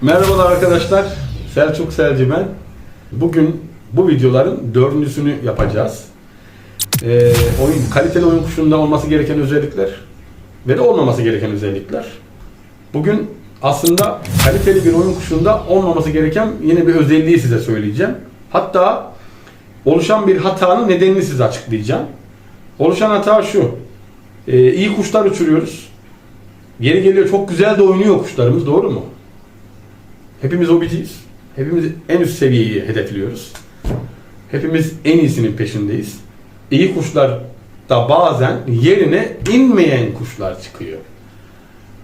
Merhabalar arkadaşlar. Selçuk Selci ben. Bugün bu videoların dördüncüsünü yapacağız. Ee, oyun, kaliteli oyun kuşunda olması gereken özellikler ve de olmaması gereken özellikler. Bugün aslında kaliteli bir oyun kuşunda olmaması gereken yine bir özelliği size söyleyeceğim. Hatta oluşan bir hatanın nedenini size açıklayacağım. Oluşan hata şu. Ee, iyi kuşlar uçuruyoruz. Yeri geliyor çok güzel de oynuyor kuşlarımız doğru mu? Hepimiz hobiciyiz. Hepimiz en üst seviyeyi hedefliyoruz. Hepimiz en iyisinin peşindeyiz. İyi kuşlar da bazen yerine inmeyen kuşlar çıkıyor.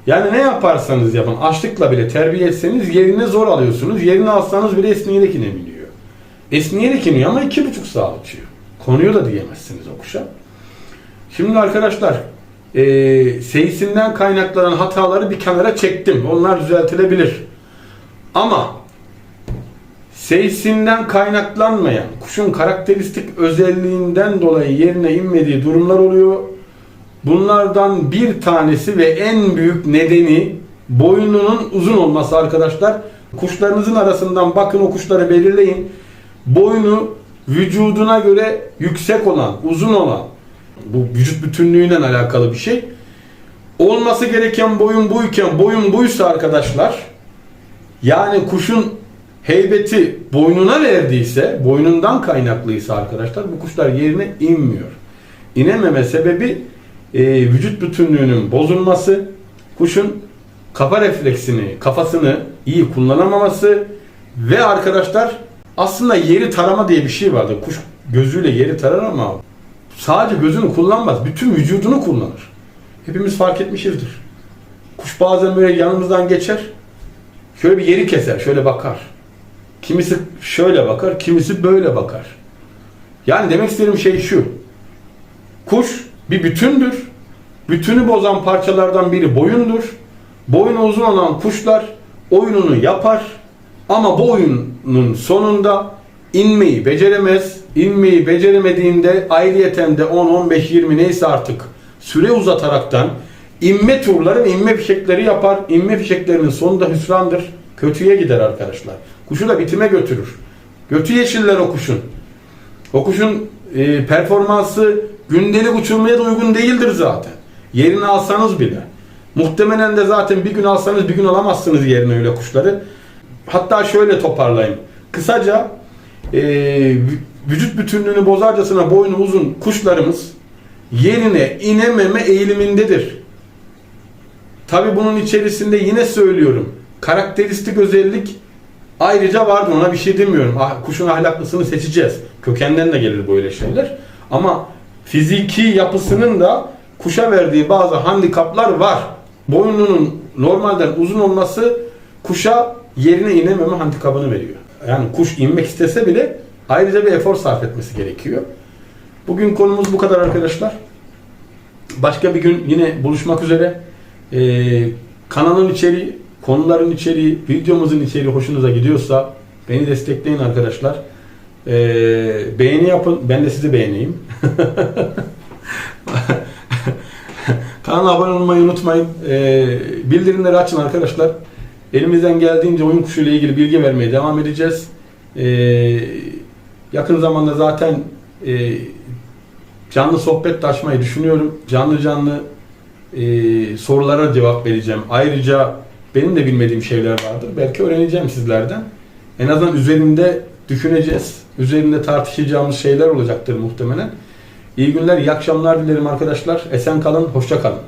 Yani ne yaparsanız yapın, açlıkla bile terbiye etseniz yerine zor alıyorsunuz. Yerine alsanız bile esneyerek inebiliyor. Esneyerek iniyor ama iki buçuk saat uçuyor. Konuyor da diyemezsiniz o kuşa. Şimdi arkadaşlar, e, seyisinden kaynaklanan hataları bir kenara çektim. Onlar düzeltilebilir. Ama seyisinden kaynaklanmayan, kuşun karakteristik özelliğinden dolayı yerine inmediği durumlar oluyor. Bunlardan bir tanesi ve en büyük nedeni boynunun uzun olması arkadaşlar. Kuşlarınızın arasından bakın o kuşları belirleyin. Boynu vücuduna göre yüksek olan, uzun olan, bu vücut bütünlüğüyle alakalı bir şey. Olması gereken boyun buyken boyun buysa arkadaşlar, yani kuşun heybeti boynuna verdiyse, boynundan kaynaklıysa arkadaşlar bu kuşlar yerine inmiyor. İnememe sebebi e, vücut bütünlüğünün bozulması, kuşun kafa refleksini, kafasını iyi kullanamaması ve arkadaşlar aslında yeri tarama diye bir şey vardır. Kuş gözüyle yeri tarar ama sadece gözünü kullanmaz. Bütün vücudunu kullanır. Hepimiz fark etmişizdir. Kuş bazen böyle yanımızdan geçer. Şöyle bir yeri keser, şöyle bakar. Kimisi şöyle bakar, kimisi böyle bakar. Yani demek istediğim şey şu. Kuş bir bütündür. Bütünü bozan parçalardan biri boyundur. Boynu uzun olan kuşlar oyununu yapar. Ama bu oyunun sonunda inmeyi beceremez. İnmeyi beceremediğinde ayrıyeten de 10, 15, 20 neyse artık süre uzataraktan inme turları ve inme fişekleri yapar. İnme fişeklerinin sonunda hüsrandır. Kötüye gider arkadaşlar. Kuşu da bitime götürür. Götü yeşiller o kuşun. O kuşun e, performansı gündelik uçurmaya da uygun değildir zaten. Yerini alsanız bile. Muhtemelen de zaten bir gün alsanız bir gün alamazsınız yerine öyle kuşları. Hatta şöyle toparlayayım. Kısaca e, vü- vücut bütünlüğünü bozarcasına boynu uzun kuşlarımız yerine inememe eğilimindedir. Tabi bunun içerisinde yine söylüyorum. Karakteristik özellik ayrıca vardır ona bir şey demiyorum. Ah, Kuşun ahlaklısını seçeceğiz. Kökenden de gelir böyle şeyler. Ama fiziki yapısının da kuşa verdiği bazı handikaplar var. Boynunun normalden uzun olması kuşa yerine inememe handikabını veriyor. Yani kuş inmek istese bile ayrıca bir efor sarf etmesi gerekiyor. Bugün konumuz bu kadar arkadaşlar. Başka bir gün yine buluşmak üzere. Ee, kanalın içeriği, konuların içeriği, videomuzun içeriği hoşunuza gidiyorsa beni destekleyin arkadaşlar. Ee, beğeni yapın, ben de sizi beğeneyim. Kanala abone olmayı unutmayın. Ee, bildirimleri açın arkadaşlar. Elimizden geldiğince oyun kuşu ile ilgili bilgi vermeye devam edeceğiz. Ee, yakın zamanda zaten e, canlı sohbet de açmayı düşünüyorum. Canlı canlı sorulara cevap vereceğim. Ayrıca benim de bilmediğim şeyler vardır. Belki öğreneceğim sizlerden. En azından üzerinde düşüneceğiz. Üzerinde tartışacağımız şeyler olacaktır muhtemelen. İyi günler, iyi akşamlar dilerim arkadaşlar. Esen kalın, hoşça kalın.